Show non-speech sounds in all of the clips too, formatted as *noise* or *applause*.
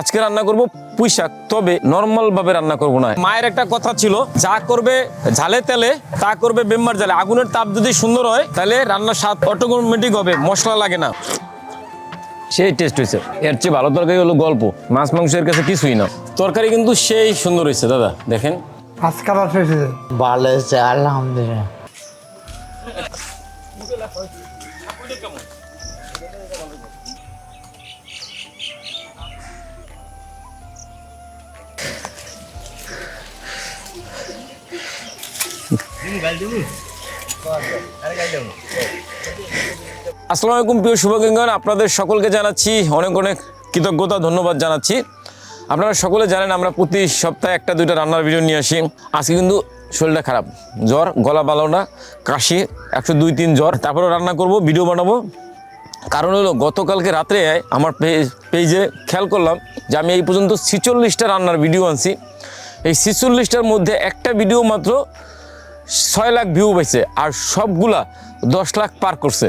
আজকে রান্না করব পুঁই শাক তবে নর্মাল ভাবে রান্না করব না। মায়ের একটা কথা ছিল যা করবে ঝালে তেলে তা করবে বেম্বার জালে। আগুনের তাপ যদি সুন্দর হয় তাহলে রান্নার স্বাদ অটোমেটিক হবে মশলা লাগে না। সেই টেস্ট হয়েছে। এর চেয়ে ভালো তরকারি হলো গল্প। মাছ মাংসের কাছে কিছুই না। তরকারি কিন্তু সেই সুন্দর হয়েছে দাদা। দেখেন। কালার ভালো হয়েছে আলহামদুলিল্লাহ। আসসালামু আলাইকুম, প্রিয় শুভগঙ্গন আপনাদের সকলকে জানাচ্ছি অনেক অনেক কৃতজ্ঞতা, ধন্যবাদ জানাচ্ছি। আপনারা সকলে জানেন আমরা প্রতি সপ্তাহে একটা দুইটা রান্নার ভিডিও নিয়ে আসি। আজকে কিন্তু শরীরটা খারাপ। জ্বর, গলা ভালো না, কাশি, একশো দুই, তিন জ্বর। তারপরে রান্না করব ভিডিও বানাবো। কারণ হলো, গতকালকে রাত্রে আমার পেজে খেয়াল করলাম যে আমি এই পর্যন্ত ছিচল্লিশটা রান্নার ভিডিও আনছি। এই ছিচল্লিশটার মধ্যে একটা ভিডিও মাত্র ছয় লাখ ভিউ পাইছে আর সবগুলা দশ লাখ পার করছে।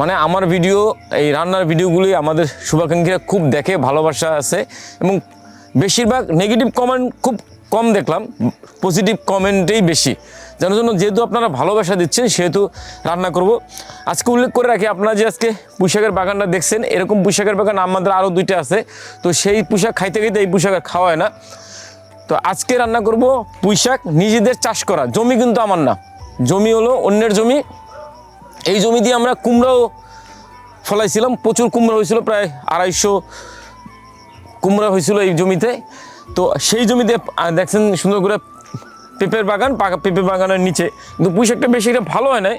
মানে আমার ভিডিও এই রান্নার ভিডিওগুলি আমাদের শুভাকাঙ্ক্ষীরা খুব দেখে, ভালোবাসা আছে এবং বেশিরভাগ নেগেটিভ কমেন্ট খুব কম দেখলাম পজিটিভ কমেন্টেই বেশি। যার জন্য যেহেতু আপনারা ভালোবাসা দিচ্ছেন, সেহেতু রান্না করব। আজকে উল্লেখ করে রাখি, আপনারা যে আজকে পুঁশাকের বাগানটা দেখছেন, এরকম পুঁশাকের বাগান আমাদের আরও দুইটা আছে। তো সেই পুঁশাক খাইতে খাইতে এই পুঁশাক আর খাওয়া হয় না। তো আজকে রান্না করব পুঁইশাক নিজেদের চাষ করা। জমি কিন্তু আমার না। জমি হলো অন্যের জমি। এই জমি দিয়ে আমরা কুমড়াও ফলাইছিলাম। প্রচুর কুমড়া হয়েছিল, প্রায় আড়াইশো কুমড়া হয়েছিল এই জমিতে। তো সেই জমিতে দেখছেন সুন্দর করে পেঁপের বাগান পেঁপে বাগানের নিচে। কিন্তু পুঁইশাকটা বেশি একটা ভালো হয় নাই।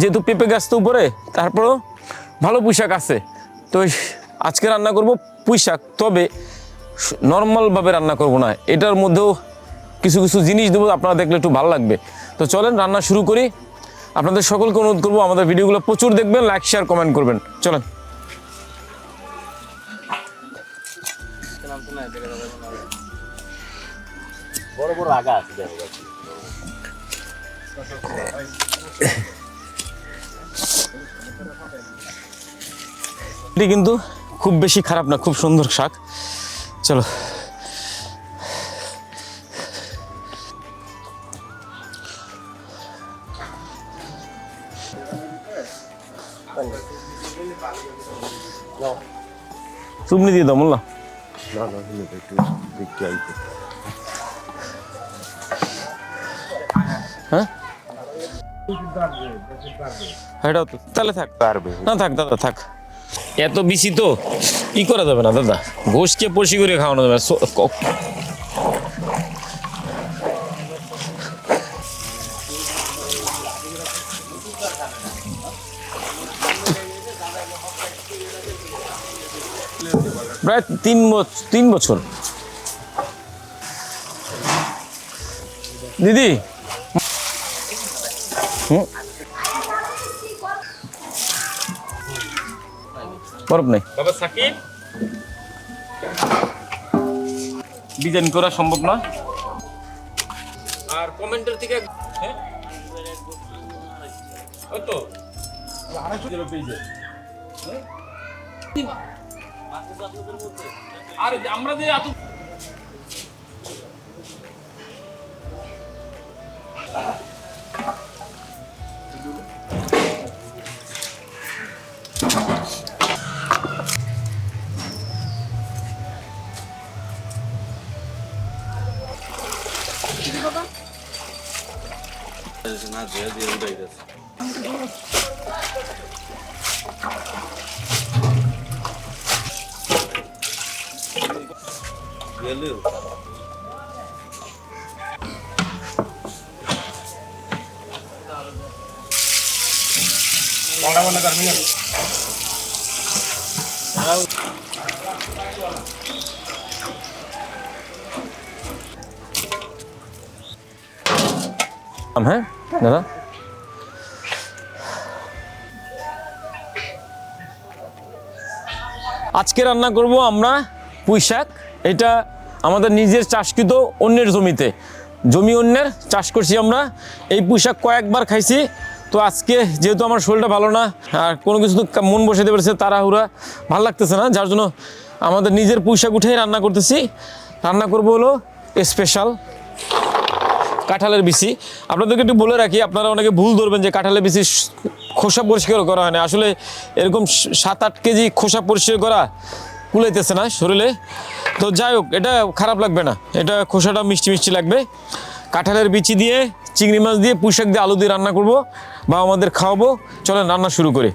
যেহেতু পেঁপে গাছ তো উপরে, তারপরেও ভালো পুঁইশাক আছে। তো আজকে রান্না করব পুঁইশাক তবে নর্মালভাবে রান্না করব না। এটার মধ্যেও কিছু কিছু জিনিস দেবো আপনারা দেখলে একটু ভালো লাগবে। তো চলেন রান্না শুরু করি। আপনাদের সকলকে অনুরোধ করব আমাদের ভিডিওগুলো প্রচুর দেখবেন লাইক শেয়ার কমেন্ট করবেন। চলেন। বড় বড় আগা আছে এটি কিন্তু খুব বেশি খারাপ না খুব সুন্দর শাক। চলো। চুমনি দিয়ে দাও মোল্লা। হ্যাঁ? এটাও তো। তাহলে থাক। পারবে। না থাক দাদা থাক। এত বেশি তো ই করা যাবে না দাদা? ঘোষকে পশি করে খাওয়ানো যাবে। প্রায় তিন বছর তিন বছর। দিদি বরফ নেই। বাবা, সাকিব। ডিজাইন করা সম্ভব না। আর কমেন্টের থেকে হ্যাঁ? তো। আড়াইশো পেয়েছে আর, আমরা যে এত দিয়ে দিয়ে উঠাই দিয়েছে গেলেও বড় বড় করবি না হ্যাঁ? দাদা? আজকে রান্না করব আমরা পুঁই শাক। এটা আমাদের নিজের চাষকৃত অন্যের জমিতে। জমি অন্যের চাষ করছি আমরা। এই পুঁই শাক কয়েকবার খাইছি। তো আজকে যেহেতু আমার শরীরটা ভালো না, আর কোনো কিছু তো মন বসে দিতে পারছে তাড়াহুড়া, ভালো লাগতেছে না। যার জন্য আমাদের নিজের পুঁইশাক উঠেই রান্না করতেছি। রান্না করব হলো স্পেশাল কাঁঠালের বিচি। আপনাদেরকে একটু বলে রাখি, আপনারা অনেকে ভুল ধরবেন যে কাঁঠালের বিচি খোসা পরিষ্কার করা হয় না। আসলে এরকম সাত আট কেজি খোসা পরিষ্কার করা কুলাইতেছে না শরীরে। তো যাই হোক, এটা খারাপ লাগবে না। এটা খোসাটা মিষ্টি মিষ্টি লাগবে। কাঁঠালের বিচি দিয়ে, চিংড়ি মাছ দিয়ে পুঁইশাক দিয়ে আলু দিয়ে রান্না করব বা আমাদের খাওয়াবো। চলেন, রান্না শুরু করি।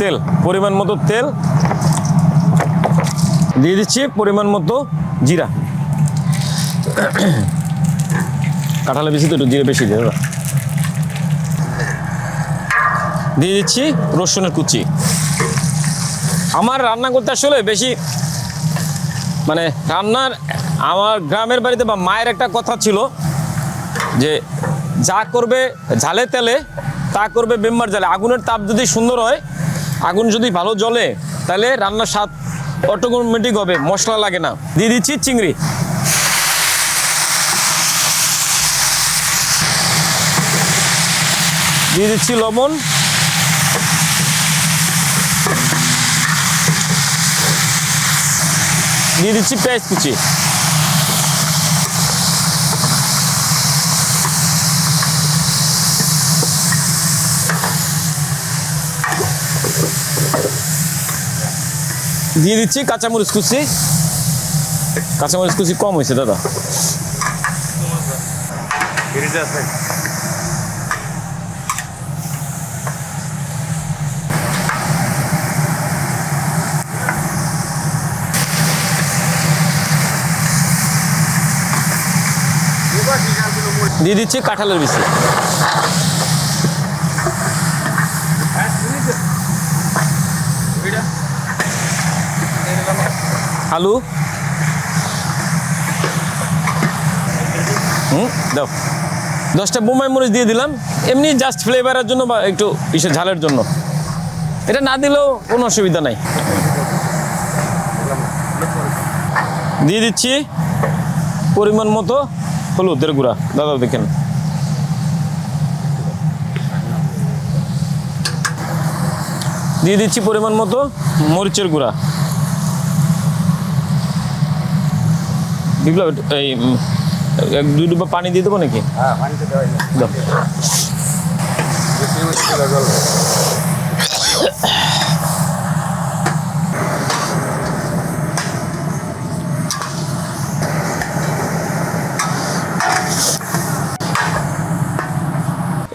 তেল, পরিমাণ মতো তেল। দিয়ে দিচ্ছি পরিমাণ মতো জিরা। *coughs* কাঁঠালে বেশি তো একটু জিরে বেশি দাদা। দিয়ে দিচ্ছি রসুনের কুচি। আমার রান্না করতে আসলে বেশি মানে রান্নার, আমার গ্রামের বাড়িতে বা মায়ের একটা কথা ছিল যে, যা করবে ঝালে তেলে, তা করবে বেম্বার জালে। আগুনের তাপ যদি সুন্দর হয়, আগুন যদি ভালো জ্বলে, তাহলে রান্নার স্বাদ অটোমেটিক হবে, মশলা লাগে না। দিয়ে দিচ্ছি চিংড়ি। দিয়ে দিচ্ছি লবণ। দিয়ে দিচ্ছি পেঁয়াজ কুচি। দিয়ে দিচ্ছি কাঁচামরিচ কুচি। কাঁচামরিচ কুচি কম হয়েছে দাদা। দিয়ে দিচ্ছি কাঁঠালের বিচি। আলু? হুম, দাও। দশটা বোমাই মরিচ দিয়ে দিলাম। এমনি জাস্ট ফ্লেভারের জন্য বা একটু ইসে ঝালের জন্য। এটা না দিলেও কোনো অসুবিধা নাই। দিয়ে দিচ্ছি পরিমাণ মতো। হলুদের গুঁড়া। দাদা দেখেন। দিয়ে দিচ্ছি পরিমাণ মতো মরিচের গুঁড়া। বিপ্লব এই এক দুই ডুবা পানি দিয়ে দেবো নাকি? দাও।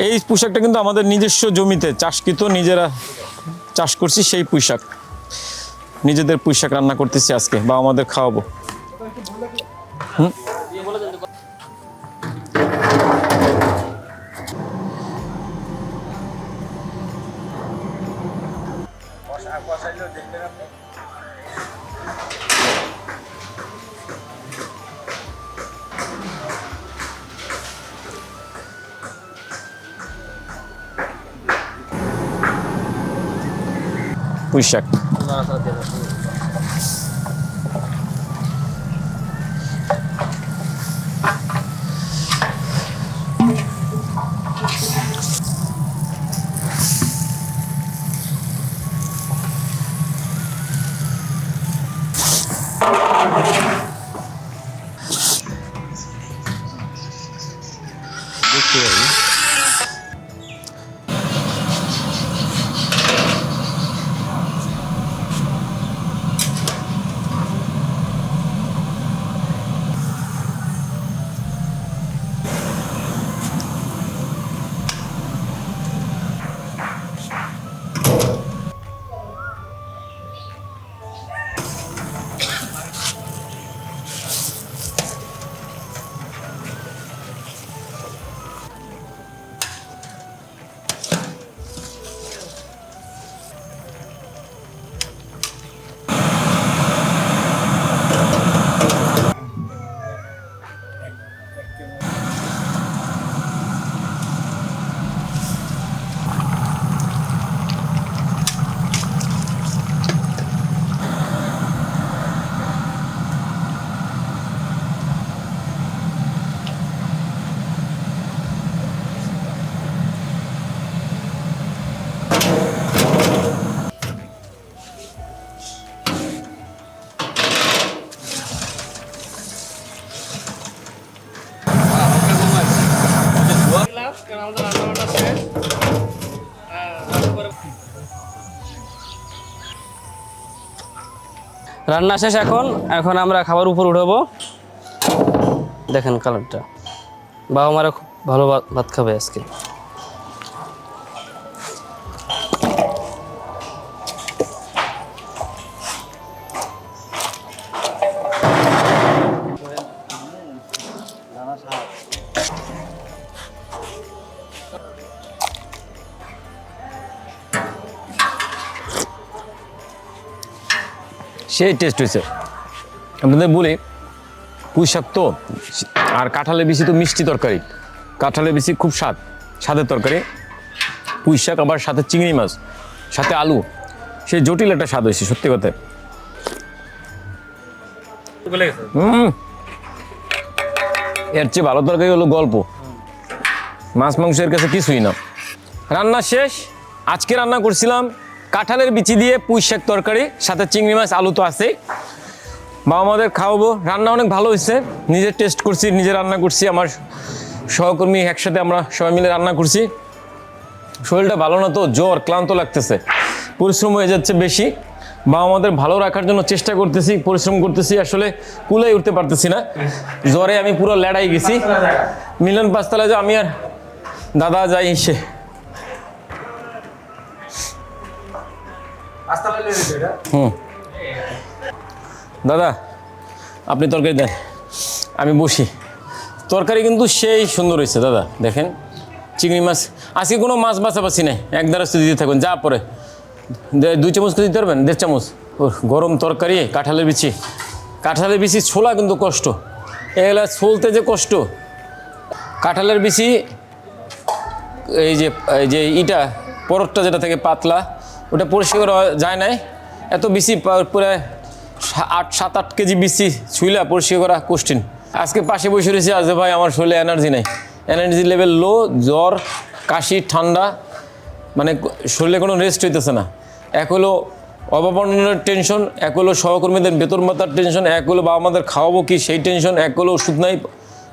এই পোশাকটা কিন্তু আমাদের নিজস্ব জমিতে, চাষকৃত নিজেরা চাষ করছি সেই পোশাক নিজেদের পোশাক রান্না করতেছি আজকে, বা আমাদের খাওয়াবো। uyuşacak. Bekleyelim. রান্না শেষ এখন। এখন আমরা খাবার উপর উঠাবো। দেখেন কালারটা। বাবা মারা খুব ভালো ভাত- খাবে আজকে। সেই টেস্ট হয়েছে আপনাদের বলি পুঁই শাক তো, আর কাঁঠালের বেশি তো মিষ্টি তরকারি। কাঁঠালের বেশি খুব স্বাদ, স্বাদের তরকারি। পুঁই শাক আবার সাথে চিংড়ি মাছ, সাথে আলু। সেই জটিল একটা স্বাদ হয়েছে সত্যি কথা। হুম। এর চেয়ে ভালো তরকারি হলো গল্প। মাছ, মাংসের কাছে কিছুই না। রান্না শেষ, আজকে রান্না করছিলাম কাঁঠালের বিচি দিয়ে পুঁই শাক তরকারি, সাথে চিংড়ি মাছ, আলু তো আছেই। বাবা মাদের খাওয়াবো। রান্না অনেক ভালো হয়েছে। নিজে টেস্ট করছি, নিজে রান্না করছি। আমার সহকর্মী একসাথে আমরা সবাই মিলে রান্না করছি। শরীরটা ভালো না তো? জ্বর, ক্লান্ত লাগতেছে। পরিশ্রম হয়ে যাচ্ছে বেশি। বা আমাদের ভালো রাখার জন্য চেষ্টা করতেছি, পরিশ্রম করতেছি। আসলে কুলাই উঠতে পারতেছি না। জ্বরে আমি পুরো লেড়াই গেছি। মিলন পাঁচতলা যে আমি আর দাদা যাই, সে হুম। দাদা, আপনি তরকারি দেন। আমি বসি। তরকারি কিন্তু সেই সুন্দর হয়েছে, দাদা। দেখেন, চিংড়ি মাছ। আজকে কোনো মাছ বাছাবাছি নেই। এক দ্বারস্থ দিতে থাকুন, যা পরে। দুই চামচ করে দিতে পারবেন? দেড় চামচ। ও গরম তরকারি, কাঁঠালের বিচি। কাঁঠালের বিচি ছোলা কিন্তু কষ্ট। এগুলা ছলতে যে কষ্ট। কাঁঠালের বিচি, এই যে এই যে ইটা পরতটা যেটা থাকে পাতলা ওটা পরিষ্কার করা যায় নাই। এত বেশি পা- প্রায় আট, সাত, আট কেজি বেশি ছুইলা পরিষ্কার করা কঠিন আজকে পাশে বসে রয়েছে, আজ ভাই আমার শরীরে এনার্জি নেই। এনার্জি লেভেল লো জ্বর, কাশি, ঠান্ডা মানে শরীরে কোনো রেস্ট হইতেছে না। এক হলো অভাবনের টেনশন এক হলো সহকর্মীদের বেতন ভাতার টেনশন এক হলো বাবা আমাদের খাওয়াবো কি সেই টেনশন এক হলো ওষুধ নাই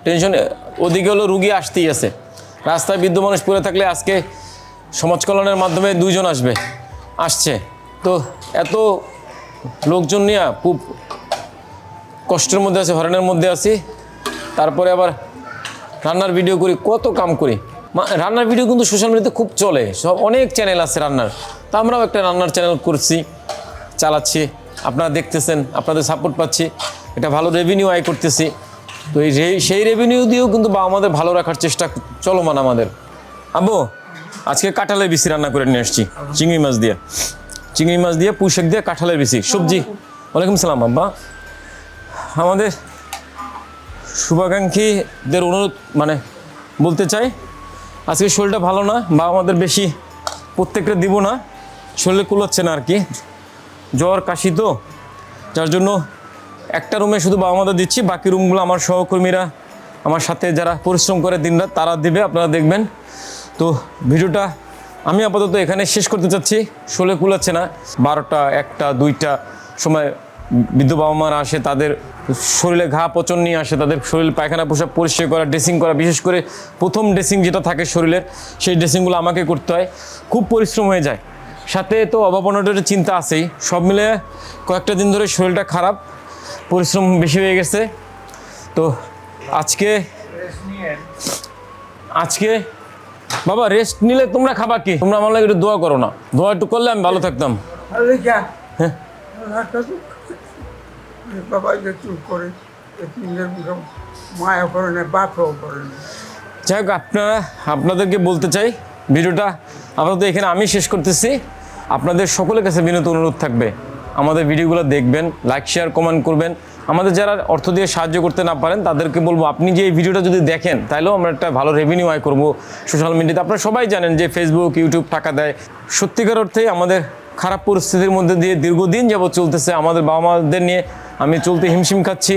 টেনশন ওদিকে হলো রুগী আসতেই আছে। রাস্তায় বৃদ্ধ মানুষ পড়ে থাকলে আজকে সমাজ কল্যাণের মাধ্যমে দুইজন আসবে। আসছে। তো এত লোকজন নিয়ে খুব কষ্টের মধ্যে আছে হরণের মধ্যে আছি। তারপরে আবার রান্নার ভিডিও করি, কত কাম করি। রান্নার ভিডিও কিন্তু সোশ্যাল মিডিয়াতে খুব চলে। সব অনেক চ্যানেল আছে রান্নার। তা আমরাও একটা রান্নার চ্যানেল করছি, চালাচ্ছি। আপনারা দেখতেছেন, আপনাদের সাপোর্ট পাচ্ছি। এটা ভালো রেভিনিউ আয় করতেছি। তো এই সেই রেভিনিউ দিয়েও কিন্তু বা আমাদের ভালো রাখার চেষ্টা চলমান আমাদের। আবু আজকে কাঁঠালের বিসি রান্না করে নিয়ে আসছি, চিংড়ি মাছ দিয়ে। চিংড়ি মাছ দিয়ে পুঁশাক দিয়ে কাঁঠালের বিসি সবজি। ওয়ালাইকুম সালাম, আব্বা। আমাদের শুভাকাঙ্ক্ষীদের অনুরোধ মানে বলতে চাই, আজকে শরীরটা ভালো না বা আমাদের বেশি প্রত্যেকটা দিব না, শরীরে কুলাচ্ছে না আর কি। জ্বর, কাশি তো, যার জন্য একটা রুমে শুধু বাবা মাদের দিচ্ছি, বাকি রুমগুলো আমার সহকর্মীরা, আমার সাথে যারা পরিশ্রম করে দিনরাত, তারা দিবে, আপনারা দেখবেন। তো ভিডিওটা আমি আপাতত এখানে শেষ করতে চাচ্ছি। শোলে কুলাচ্ছে না। বারোটা, একটা, দুইটা সময় বৃদ্ধ বাবা মারা আসে, তাদের শরীরে ঘা পচন নিয়ে আসে, তাদের শরীর পায়খানা, পোশাক পরিষ্কার করা ড্রেসিং করা, বিশেষ করে প্রথম ড্রেসিং যেটা থাকে শরীরের, সেই ড্রেসিংগুলো আমাকে করতে হয়। খুব পরিশ্রম হয়ে যায়। সাথে তো অভাব চিন্তা আছেই। সব মিলে কয়েকটা দিন ধরে শরীরটা খারাপ, পরিশ্রম বেশি হয়ে গেছে। তো আজকে আজকে বাবা রেস্ট নিলে তোমরা খাবা কি? তোমরা আমার লাগে একটু দোয়া করো না। দোয়া একটু করলে আমি ভালো থাকতাম। হ্যাঁ। বাবা যে চুপ করে মায়া করে না বাপও করে না যাই হোক আপনারা আপনাদেরকে বলতে চাই ভিডিওটা আপাতত এখানে আমি শেষ করতেছি। আপনাদের সকলের কাছে বিনত অনুরোধ থাকবে। আমাদের ভিডিওগুলো দেখবেন লাইক শেয়ার কমেন্ট করবেন। আমাদের যারা অর্থ দিয়ে সাহায্য করতে না পারেন, তাদেরকে বলব, আপনি যে এই ভিডিওটা যদি দেখেন তাহলেও আমরা একটা ভালো রেভিনিউ আয় করব সোশ্যাল মিডিয়াতে আপনারা সবাই জানেন যে ফেসবুক ইউটিউব টাকা দেয়। সত্যিকার অর্থে আমাদের খারাপ পরিস্থিতির মধ্যে দিয়ে দীর্ঘদিন যাবৎ চলতেছে। আমাদের বাবা মাদের নিয়ে আমি চলতে হিমশিম খাচ্ছি।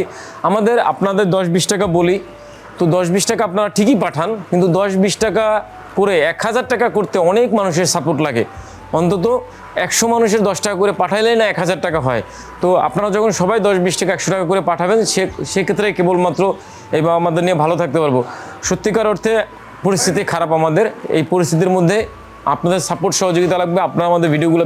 আমাদের আপনাদের দশ বিশ টাকা বলি। তো দশ বিশ টাকা আপনারা ঠিকই পাঠান, কিন্তু দশ বিশ টাকা করে এক হাজার টাকা করতে অনেক মানুষের সাপোর্ট লাগে। অন্তত একশো মানুষের দশ টাকা করে পাঠাইলেই না এক হাজার টাকা হয়। তো আপনারা যখন সবাই দশ বিশ টাকা, একশো টাকা করে পাঠাবেন, সে, সেক্ষেত্রে কেবলমাত্র এই আমাদের নিয়ে ভালো থাকতে পারব। সত্যিকার অর্থে পরিস্থিতি খারাপ আমাদের। এই পরিস্থিতির মধ্যে আপনাদের সাপোর্ট সহযোগিতা লাগবে। আপনারা আমাদের ভিডিওগুলো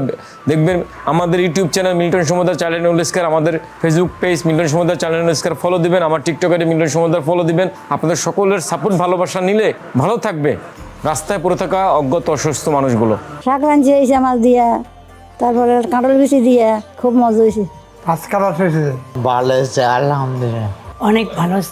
দেখবেন। আমাদের YouTube channel Milton Samudra channel উল্লেস্কার আমাদের Facebook page Milton Samudra channel উল্লেস্কার follow দিবেন। আমার টিকটকের মিল্টন সমুদ্র ফলো দিবেন। আপনাদের সকলের সাপোর্ট ভালোবাসা নিলে ভালো থাকবে। রাস্তায় পড়ে থাকা অজ্ঞত অসুস্থ মানুষগুলো। শাক রাঁধছি এই মাছ দিয়া তারপরে কাঁঠাল বিচি দিয়া খুব মজা হয়েছে পাঁচ কালার ভালো হয়েছে আলহামদুলিল্লাহ। অনেক ভালো হয়েছে